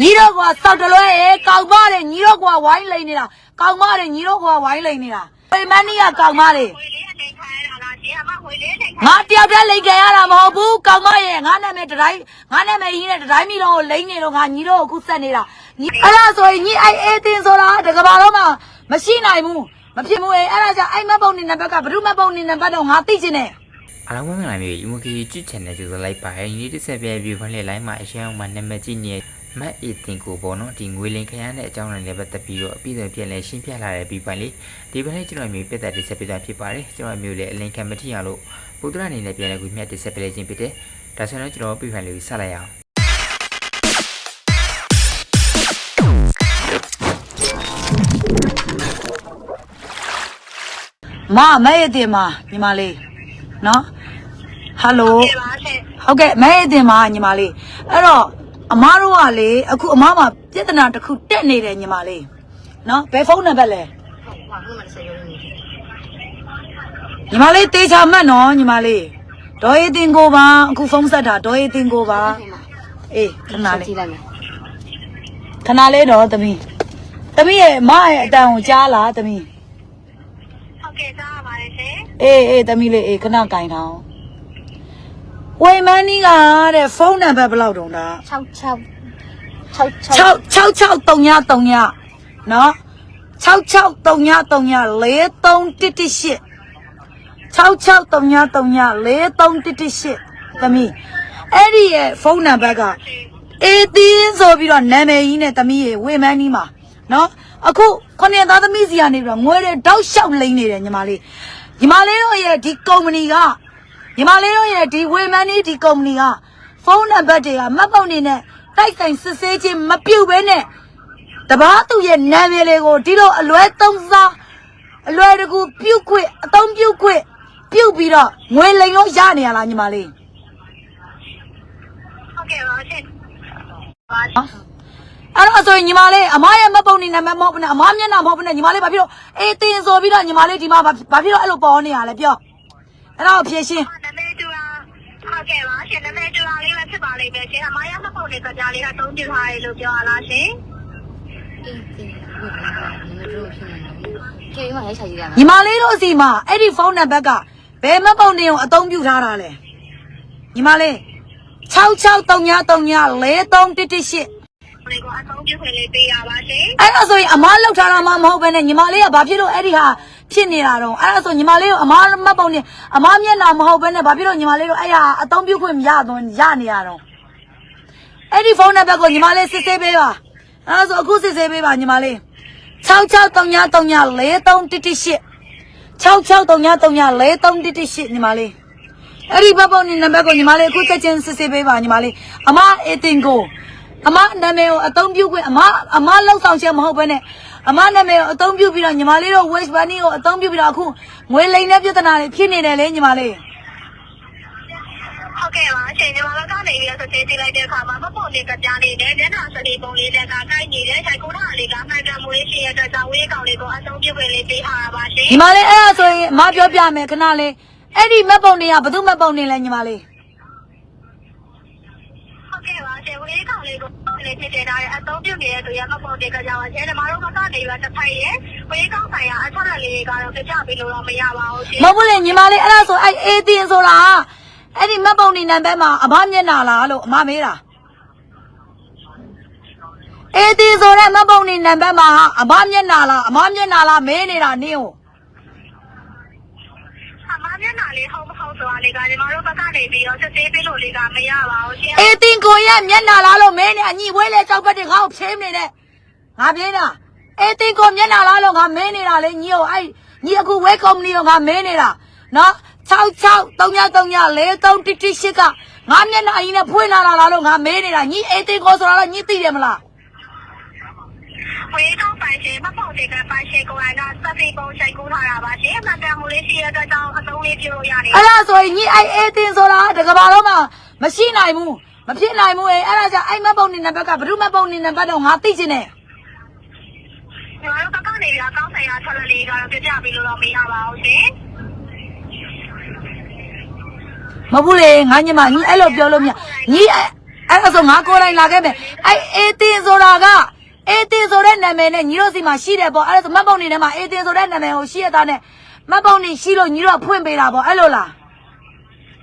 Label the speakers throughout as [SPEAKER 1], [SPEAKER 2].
[SPEAKER 1] ညီတော့ကွာစောက်တလွဲရေကောက်မတယ်ညီတော့ကွာဝိုင်းလိန်နေတာကောက်မတယ်ညီတော့ကွာဝိုင်းလိန်နေတာဝေမန်းနီကကောက်မတယ်
[SPEAKER 2] ငွေလေးအနေခံရတာလားရှင်အမငွေလေးအနေခံ
[SPEAKER 1] ငါတယောက်တည်းလိန်ကြရတာမဟုတ်ဘူးကောက်မရဲ့ငါနာမည်တတိုင်းငါနာမည်ကြီးနဲ့တတိုင်းမီလုံးကိုလိန်နေတော့ငါညီတော့ကိုအခုဆက်နေတာညီအဲ့ဒါဆိုရင်ညီအဲ့အေးတင်ဆိုတာတကဘာတော့မှမရှိနိုင်ဘူးမဖြစ်ဘူးအဲ့ဒါကြောင့်အဲ့မတ်ပုံနေတဲ့ဘက်ကဘုရုမတ်ပုံနေတဲ့ဘက်တော့ငါသိချင်တယ်
[SPEAKER 3] အားလုံးပဲမင်္ဂလာမျိုး emoji ကြည့် channel ကြိုဆိုလိုက်ပါရဒီတစ်ဆက်ပြဗီဒီယိုဖိုင်လေး line မှာအရှင်းအောင်မှာနာမည်ကြည့်နေ မတ်အေတင်ကိုပေါ့နော်ဒီငွေလင်ခရမ်းတဲ့အကြောင်းအရာတွေပတ်သက်ပြီးတော့အပြီးဆုံးပြန်လဲရှင်းပြလာတဲ့ပြီးပိုင်းလေးဒီပိုင်းလေးကျွန်တော်မျိုးပြတ်သက်တစ်ဆက်ပြသွားဖြစ်ပါတယ်ကျွန်တော်မျိုးလည်းအလင်ခံမထီအောင်လို့ပုဒ္ဒရာအနေနဲ့ပြန်လဲခုမြတ်တစ်ဆက်ပြလဲခြင်းဖြစ်တယ်ဒါဆိုတော့ကျွန်တော်ပြီးပိုင်းလေးကိုဆက်လိုက်အောင်
[SPEAKER 1] မမဲရတင်မှာညီမလေးနော်ဟယ်လို
[SPEAKER 2] ပြပါရှင်
[SPEAKER 1] ဟုတ်ကဲ့မဲရတင်မှာညီမလေးအဲ့တော့ အမားတို့ကလေအခုအမားမှာပြဿနာတစ်ခုတက်နေတယ်ညီမလေးနော်ဘယ်ဖုန်းနံပါတ်လဲ
[SPEAKER 2] ဟုတ်ပါဘူးမဆက်ရုံနေ
[SPEAKER 1] ညီမလေးတေချာမှတ်နော်ညီမလေးဒေါ်ရီတင်ကိုပါအခုဖုန်းဆက်တာဒေါ်ရီတင်ကိုပါအေးခဏလေး
[SPEAKER 2] ကြည့်လိုက်မယ်
[SPEAKER 1] ခဏလေးတော့သမီးသမီးရဲ့မရဲ့အတန်ကိုကြားလားသမီး
[SPEAKER 2] ဟုတ်ကဲ့ကြားပါပါတယ်ရှင်
[SPEAKER 1] အေးအေးသမီးလေးအေးခဏကင်ထောင်း ဝေမန်းနီးကတဲ့ဖုန်းနံပါတ်ဘယ်လောက်တုံးတာ
[SPEAKER 2] 66
[SPEAKER 1] 6 6633ညနော်6633ည4388 6633ည4388သမီးအဲ့ဒီရဲ့ဖုန်းနံပါတ်ကအေးသင်းဆိုပြီးတော့နာမည်ကြီးနဲ့သမီးရေဝေမန်းနီးမှာနော်အခုခொနစ်သားသမီးစီကနေပြီးတော့ငွေတွေတောက်လျှောက်လိမ့်နေတယ်ညီမလေးညီမလေးတို့ရဲ့ဒီကုမ္ပဏီက ညီမလေးတို့ရဲ့ဒီဝေမန်းနီးဒီကုမ္ပဏီကဖုန်းနံပါတ်တွေကမှတ်ပုံနေနဲ့တိုက်ဆိုင်စစ်ဆေးခြင်းမပြုတ်ဘဲနဲ့တပားသူရဲ့နာမည်လေးကိုဒီလိုအလွဲသုံးစားအလွယ်တကူပြုတ်ခွင့်အသုံးပြုတ်ခွင့်ပြုတ်ပြီးတော့ငွေလိမ်လို့ရနေရလားညီမလေး
[SPEAKER 2] ဟုတ်ကဲ့ပါရှင်ပါ
[SPEAKER 1] နော်အဲ့တော့ဆိုရင်ညီမလေးအမရဲ့မပုံနေနာမည်မဟုတ်ဘူးနဲ့အမမျက်နှာမဟုတ်ဘူးနဲ့ညီမလေးဘာဖြစ်လို့အေးတင်ဆိုပြီးတော့ညီမလေးဒီမှာဘာဘာဖြစ်လို့အဲ့လိုပေါ်နေရလဲပြောအဲ့တော့ဖြေရှင်း
[SPEAKER 2] နာမည်တူတာ ဟုတ်ကဲ့ပါရှင်နာမည်တူတာလေးပဲဖြစ်ပါလိမ့်မယ်ရှင်အမရမဖို့နေကြကြလေးကအသုံးပြုထားတယ်လို့ပြောရလားရှင်
[SPEAKER 4] အေးတင်ဝတ်လာတယ်တို့ဖြစ်နေတယ်ကျေးမလေးခြာကြီးရမှာ
[SPEAKER 1] ညီမလေးတို့စီမှာအဲ့ဒီဖုန်းနံပါတ်ကဘယ်မပုံနေအောင်အသုံးပြုထားတာလဲညီမလေး6639394388
[SPEAKER 2] ဒီကအသုံးပြုခွင့်လေးပေးရပါရှင်
[SPEAKER 1] အဲ့ဒါဆိုရင်အမားလောက်ထားတာမှမဟုတ်ဘဲနဲ့ညီမလေးကဘာဖြစ်လို့အဲ့ဒီဟာ ဖြစ်နေတာတော့အဲ့ဒါဆိုညီမလေးကိုအမားမပုံနေအမားမျက်နှာမဟုတ်ဘဲနဲ့ဘာဖြစ်လို့ညီမလေးတို့အဲ့ဟာအသုံးပြုခွင့်မရတော့ရနေရတော့အဲ့ဒီဖုန်းနံပါတ်ကိုညီမလေးစစ်ဆေးပေးပါအဲ့ဒါဆိုအခုစစ်ဆေးပေးပါညီမလေး6639394388 6639394388ညီမလေးအဲ့ဒီဘက်ပုံနေနံပါတ်ကိုညီမလေးအခုချက်ချင်းစစ်ဆေးပေးပါညီမလေးအမအေတင်ကိုအမနာမည်ကိုအသုံးပြုခွင့်အမအမလောက်ဆောင်ချက်မဟုတ်ဘဲနဲ့ အမနာမည်ကိုအသုံးပြုပြီးတော့ညီမလေးတို့ waste bunny ကိုအသုံးပြုပြီးတော့အခုငွေလိမ်တဲ့ပြဿနာတွေဖြစ်နေတယ်လေညီမလေး
[SPEAKER 2] ဟုတ်ကဲ့ပါရှင်ညီမတို့ကနေပြီးတော့စစ်ဆေးကြည့်လိုက်တဲ့အခါမှာမဖို့နေကြကြနေတယ်ညနာစတိပုံလေးလည်းကကိုက်နေတယ်ဆိုင်ကိုထားလေးကမှန်ကန်မှုလေးရှိရတဲ့အတွက်ကြောင့်ဝေးကောင်လေးကိုအသုံးပြုခွင့်လေးပေးထားပါရှင်
[SPEAKER 1] ညီမလေးအဲ့ဒါဆိုရင်အမပြောပြမယ်ခဏလေးအဲ့ဒီမက်ပုံတွေကဘယ်သူမက်ပုံနေလဲညီမလေး
[SPEAKER 2] ဟုတ်ကဲ့ပါရှင်ဝေးကောင်လေးကိုလေးဖြစ်နေတာအသုံးပြုနေတဲ့သူရမဖို့နေကြကြပါရှင်ညီမတို့ကနေပြီးတော့တစ်ဖိုက်ရဲ့ဝေးကောင်ဆိုင်ရာအချက်အလက်လေးကတော့ကြပြပေးလို့တော့မရပါဘူးရှင်
[SPEAKER 1] မဟုတ်ဘူးလေညီမလေးအဲ့ဒါဆိုအဲ့အေးတင်ဆိုတာအဲ့ဒီမက်ပုံနေနံပါတ်မှာအမမျက်နှာလားလို့အမမေးတာအေးတင်ဆိုတဲ့မက်ပုံနေနံပါတ်မှာအမမျက်နှာလားအမမျက်နှာလားမေးနေတာနင်းကို
[SPEAKER 2] အမမျက်နှာလေးဟုတ်မဟုတ် ဆိုတာလေးကညီမတို့ဘက်ကနေပြီးတော့စစ်ဆေးပေးလို့လေးကမရပါဘူးရှင်
[SPEAKER 1] အေးတင်ကိုရဲ့မျက်နှာလားလို့မေးနေအညီဝဲလေကြောက်ပတ်တွေငါ့ကိုဖြေးနေတယ်ငါပြေးတာအေးတင်ကိုမျက်နှာလားလို့ငါမေးနေတာလေညီကိုအဲ့ညီအခုဝဲကုမ္ပဏီကိုငါမေးနေတာနော်66 334388ကငါမျက်နှာအရင်နဲ့ဖွင့်လာတာလားလို့ငါမေးနေတာညီအေးတင်ကိုဆိုတာတော့ညီသိတယ်မလား
[SPEAKER 2] ဝေးကောင်းပိုင် ရှင်မဖို့တဲ့ကပိုင်ရှင်ကိုယ်တိုင်ကစက်ပြီးပုံချိန်ကူးထားတာပါရှင်အမှန်တန်မှုလေးရှိရတဲ့ကြောင့်အသုံးလေးပြုလို့ရတယ်
[SPEAKER 1] အဲ့ဒါဆိုရင်ညီအဲ့အေးတင်ဆိုတာတကဘာလုံးမှာမရှိနိုင်ဘူးမဖြစ်နိုင်ဘူးအေးအဲ့ဒါကြောင့်အဲ့မပုံနေနံပါတ်ကဘယ်သူမပုံနေနံပါတ်တော့ငါသိချင်တယ်
[SPEAKER 2] ညီမတို့ဘက်ကနေပြီးတော့ကောင်းဆိုင်ရာဆက်လက်လေးကတော့ပြပြပေးလို့တော့မရပါဘူးရှင်
[SPEAKER 1] မဟုတ်ဘူးလေငါညီမညီအဲ့လိုပြောလို့မရညီအဲ့အဲ့ဒါဆိုငါကိုယ်တိုင်လာခဲ့မယ်အဲ့အေးတင်ဆို နာမည်နဲ့ညီတို့စီမှာရှိတယ်ပေါ့အဲ့ဒါဆိုမှတ်ပုံနေထဲမှာအေတင်ဆိုတဲ့နာမည်ကိုရှိရတာနဲ့မှတ်ပုံနေရှိလို့ညီတို့ကဖွင့်ပေးတာပေါ့အဲ့လိုလား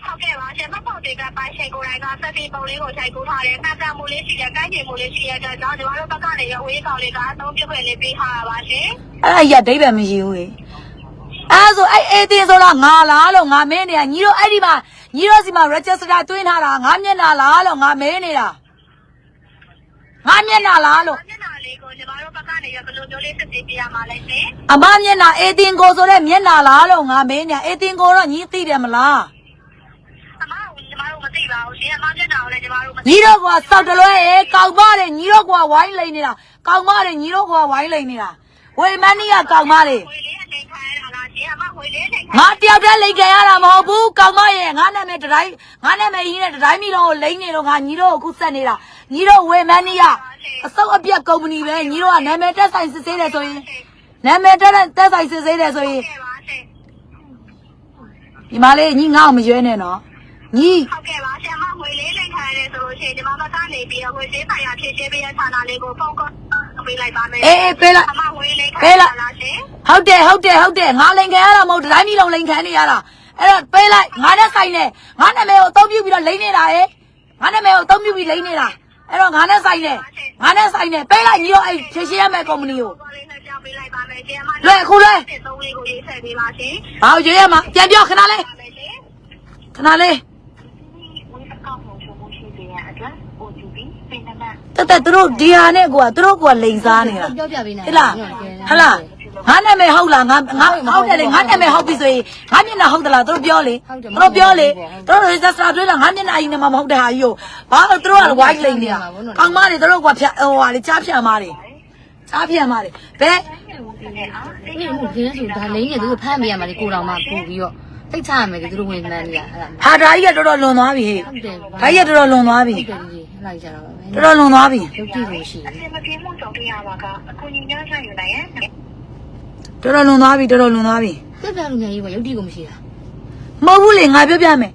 [SPEAKER 2] ဟုတ်ကဲ့ပါရှင်မပေါ့တွေကပိုင်ရှင်ကိုယ်တိုင်ကစက်တီပုံလေးကိုချိန်ကူထားတယ်မှတ်တမ်းမှုလေးရှိတယ်ကိုင်းကျင်မှုလေးရှိတဲ့အတွက်ကြောင့်ကျွန်တော်တို့ဘက်ကနေရဝေးကောင်လေးကအသုံးပြုခွင့်လေးပေးထားတာပါရှင်
[SPEAKER 1] အဲ့ဒါကြီးကဒိဗယ်မရှိဘူးလေအဲ့ဒါဆိုအဲ့အေတင်ဆိုတာငါလားလို့ငါမင်းနေတာညီတို့အဲ့ဒီမှာညီတို့စီမှာ register တွင်းထားတာငါမျက်နှာလားလို့ငါမင်းနေတာငါမျက်နှာလားလို့
[SPEAKER 2] မျက်နှာ လေးကိုကျွန်တော်တို့ဘက်ကနေရဘယ်လိုမျိုးလေးစစ်ဆေးပြရမှာလဲရှင်
[SPEAKER 1] အမမျက်နှာအေတင်ကိုဆိုတဲ့မျက်နှာလားလို့ငါမင်းနေတာအေတင်ကိုတော့ညီသိတယ်မလား
[SPEAKER 2] အမကကျွန်တော်တို့မသိပါဘူးရှင်အမမျက်နှာကိုလည်းကျွန်တော်တို့မသိ
[SPEAKER 1] ညီတို့ကစောက်တလွဲရေကောက်မတယ်ညီတို့ကဝိုင်းလိန်နေတာကောက်မတယ်ညီတို့ကဝိုင်းလိန်နေတာဝေမန်းနီးကကောက်မတယ်
[SPEAKER 2] ဝေလေးအချိန်ခံရတာလားရှ င်အမဝေလေးအချိန်ခံ
[SPEAKER 1] ငါတယောက်တည်းလိန်ခံရတာမဟုတ်ဘူးကောက်မရဲ့ငါနာမည်တတိုင်းငါနာမည်ကြီးနဲ့တတိုင်းမီလုံးကိုလိန်နေတော့ငါညီတို့ကိုအခုဆက်နေတာညီတို့ဝေမန်းနီးကအစောက်အပြက်ကုမ္ပဏီပဲညီတို့ကနာမည်တက်ဆိုင်စစ်ဆေးတယ်ဆိုရင်နာမည်တက်တဲ့တက်ဆိုင်စစ်ဆေးတယ်ဆိုရင်
[SPEAKER 2] ကဲပါရှင်
[SPEAKER 1] ဒီမလေးညီငါ့ကိုမရွေးနဲ့နော်ညီ
[SPEAKER 2] ဟုတ်ကဲ့ပါရှင်အမဝေလေးလက်ခံရတယ်ဆိုလို့ရှိရင်ကျွန်တော်ဘက်ကနေပြီးတော့ဝေသေးဆိုင်ရာဖြည့်ရှင်းပေးတဲ့ဌာနလေးကိုဖုန်းကောပေးလိုက်ပါမယ်
[SPEAKER 1] အေးအေးပေးလိုက်
[SPEAKER 2] အမဝေလေးခံရတာလားရှင်
[SPEAKER 1] ဟုတ်တယ်ဟုတ်တယ်ဟုတ်တယ်ငါလိန်ခံရတာမဟုတ်တတိုင်းမီလုံးလိန်ခံနေရတာအဲ့တော့ပေးလိုက်ငါနဲ့ဆိုင်နေငါနာမည်ကိုအသုံးပြုပြီးတော့လိန်နေတာဟဲ့ငါနာမည်ကိုအသုံးပြုပြီးလိန်နေတာအဲ့တော့ငါနဲ့ဆိုင်နေငါနဲ့ဆိုင်နေပေးလိုက်ညီတို့အဲ့ဖြည့်ရှင်းရမယ့်ကုမ္ပဏီကို
[SPEAKER 2] ကိုလေးနဲ့ကြောက်ပေးလိုက်ပါမယ်ရှင်အမ
[SPEAKER 1] လွယ်အခုလွယ်
[SPEAKER 2] စစ်သုံးလေးကိုရေးဆက်ပေးပါရှင်
[SPEAKER 1] ဘာကိုရွေးရမှာပြန်ပြောခဏလေး
[SPEAKER 2] ပါမယ်ရှင်
[SPEAKER 1] ခဏလေး
[SPEAKER 2] ဝေအကောင့်ကိုချိုးမှုရှိတဲ့အတွက် OTP ပိနမ
[SPEAKER 1] တက်တက်သူတို့ဒီဟာနဲ့ကိုကသူတို့ကလိန်စားနေတာ
[SPEAKER 4] ပြောပြပေးနိုင်
[SPEAKER 1] ဟဲ့လားဟဲ့လား ငါနာမည်ဟုတ်လားငါငါဟုတ်တယ်လေငါနာမည်ဟုတ်ပြီဆိုရင်ငါမျက်နှာဟုတ်သလားသူတို့ပြောလေသူတို့ပြောလေသူတို့ register တွေ့တာငါမျက်နှာအရင်ကမှမဟုတ်တဲ့ဟာကြီးကိုဘာလို့သူတို့က white လိန်နေတာကောင်မတွေသူတို့ကဖြတ်ဟိုဟာလေကြားဖြတ်မာတွေကြားဖြတ်မာတွေဘယ်
[SPEAKER 4] ဒီလိုဒီလိုဆိုဒါလိမ့်နေသူတို့ဖမ်းပေးရမှာလေကိုတော်မှပို့ပြီးတော့သိချရမယ်လေသူတို့ဝင်မှန်းနေတာအဲ့ဒါ
[SPEAKER 1] ဟာဒါကြီးကတော်တော်လွန်သွားပြီဟေ့
[SPEAKER 4] ဟုတ်တယ်
[SPEAKER 1] ဒါကြီးကတော်တော်လွန်သွားပြီ
[SPEAKER 4] ဟုတ်တယ်ကြီးအဲ့လိုက်ကြတော့ပဲ
[SPEAKER 1] တော်တော်လွန်သွားပြီ
[SPEAKER 4] ရုပ်တည်လို့ရှိတယ်
[SPEAKER 2] အစမပြေမှုကြောင့်တရားပါကအကူညီများဆိုင်ယူနိုင်ရဲ့
[SPEAKER 1] တော်တော်လွန်သွားပြီတော်တော်လွန်သွားပြီ
[SPEAKER 4] ပြပြလူငယ်ကြီးကရုပ်တည်ကိုမရှိတာ
[SPEAKER 1] မဟုတ်ဘူးလေငါပြောပြမယ်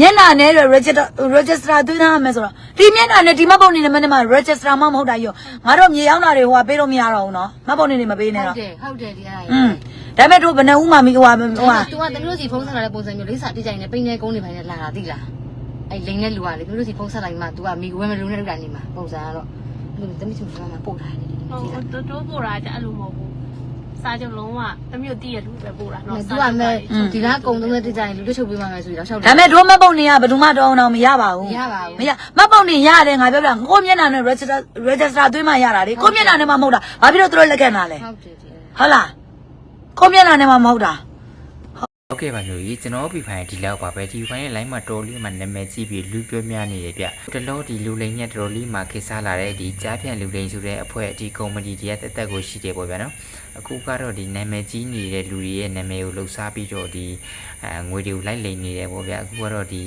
[SPEAKER 1] မျက်နှာနဲ့ register register သွင်းထားမယ်ဆိုတော့ဒီမျက်နှာနဲ့ဒီမှတ်ပုံနေနဲ့မနဲ့မှ register မှမဟုတ်တာရောငါတို့မြေရောက်တာတွေဟိုကပေးလို့မရတော့ဘူးနော်မှတ်ပုံနေနေမပေးနဲ့
[SPEAKER 4] ဟုတ်
[SPEAKER 1] တော့
[SPEAKER 4] တယ်ဟုတ်တယ်ဒီအဲ့
[SPEAKER 1] อืมဒါပေမဲ့တို့ဘယ်နဲ့ဦးမှမိဟိုဟာဟိုဟာ
[SPEAKER 4] သူကတမျိုးစီဖုန်းဆက်လာတဲ့ပုံစံမျိုးလိမ့်စာတိကျနေပိနေကုန်းနေပိုင်းနဲ့လာတာသိလားအဲ့လိန်တဲ့လူကလေတမျိုးစီဖုန်းဆက်လိုက်မှ तू ကမိဝဲမလုံးနဲ့လောက်တာနေမှာပုံစံကတော့လူတမျိုးစီဖုန်းမှာပို့ထားတယ်
[SPEAKER 5] ဟိုတိုးတိုးပို့တာကြအဲ့လိုမဟုတ်ဘူး စားကြလုံးဝတမျိုးတည့်ရလူပဲပို့တာ
[SPEAKER 4] နော်
[SPEAKER 5] နော်
[SPEAKER 4] သူကမဲ့ဒီလားကုံသုံးတဲ့တိကျရင်လူတို့ချုပ်ပေးမှမယ်ဆိုပြီးတော့ရှောက်
[SPEAKER 1] ဒါပေမဲ့တို့မှတ်ပုံနေကဘယ်သူမှတော့အောင်မရပါဘူး
[SPEAKER 4] ရပါဘူး
[SPEAKER 1] မရမှတ်ပုံနေရတယ်ငါပြောပြကိုမျက်နှာနဲ့ register register သွင်းမှရတာလေကိုမျက်နှာနဲ့မှမဟုတ်တာဘာဖြစ်လို့တို့လက်ခံတာလဲ
[SPEAKER 4] ဟုတ်တယ်ဒီ
[SPEAKER 1] ဟုတ်လားကိုမျက်နှာနဲ့မှမဟုတ်တာ
[SPEAKER 3] ဟုတ်ကဲ့ပါမျိုးကြီးကျွန်တော်ပြဖိုင်ဒီလောက်ပါပဲဒီဖိုင်ရဲ့ line မှာတော်လေးမှာနာမည်ကြည့်ပြီးလူပြောများနေတယ်ဗျတလောဒီလူလိန်နဲ့တော်လေးမှာခေစားလာတဲ့ဒီကြားဖြန့်လူလိန်ဆိုတဲ့အဖွဲ့ဒီကုမ္ပဏီတည်းရဲ့တက်တက်ကိုရှိတယ်ပေါ့ဗျာနော်အခုကတော့ဒီနာမည်ကြီးနေတဲ့လူတွေရဲ့နာမည်ကိုလှုပ်ရှားပြီးတော့ဒီအဲငွေတွေကိုလိုက်လိန်နေတယ်ပေါ့ဗျာအခုကတော့ဒီ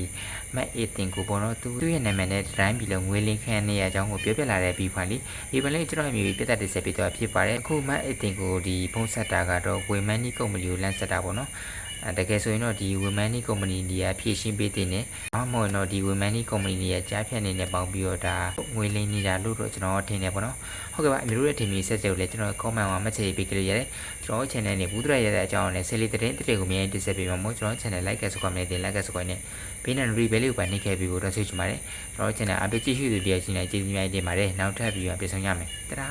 [SPEAKER 3] မက်အေတင်ကိုပေါ့နော်သူသူ့ရဲ့နာမည်နဲ့တိုင်းပြီးလုံးငွေလင်းခန့်နေရအကြောင်းကိုပြောပြလာတဲ့ပြီးဖိုင်လေးဒီဖိုင်လေးကျွန်တော်အမျိုးပြတ်တက်တစ်ဆက်ပြီးတော့ဖြစ်ပါတယ်အခုမက်အေတင်ကိုဒီဖုန်းဆက်တာကတော့ဝေမန်နီကုမ္ပဏီကိုလမ်းဆက်တာပေါ့နော်အဲ တကယ်ဆိုရင်တော့ဒီ Womani Company တွေကဖြည့်ရှင်းပေးတဲ့ね။ဘာမှမဟုတ်ရင်တော့ဒီ Womani Company တွေကကြားဖြတ်နေနဲ့ပေါင်းပြီးတော့ဒါငွေလိမ်နေတာလို့တော့ကျွန်တော်ထင်တယ်ပေါ့နော်။ဟုတ်ကဲ့ပါအမျိုးတို့ရဲ့ထင်မြင်ဆက်ကြုံလဲကျွန်တော် comment မှာမှတ်ချက်ပေးကြလို့ရတယ်။ကျွန်တော် channel နဲ့ဘူးတရရတဲ့အကြောင်းနဲ့ဆယ်လေးတဲ့တဲ့တွေကိုအမြဲတင်ဆက်ပေးမှာမို့ကျွန်တော် channel like နဲ့ subscribe နဲ့တင် like နဲ့ subscribe နဲ့ဘေးနဲ့ rebel လေးကိုပါနှိပ်ခဲ့ပြီးတော့ဆွေးချင်ပါတယ်။ကျွန်တော် channel အပိတ်ကြည့်ရှုသူတရားရှင်နဲ့ကျေးဇူးများတင်ပါတယ်။နောက်ထပ်ပြီးတော့ပြန်ဆောင်ရမယ်။တဒါ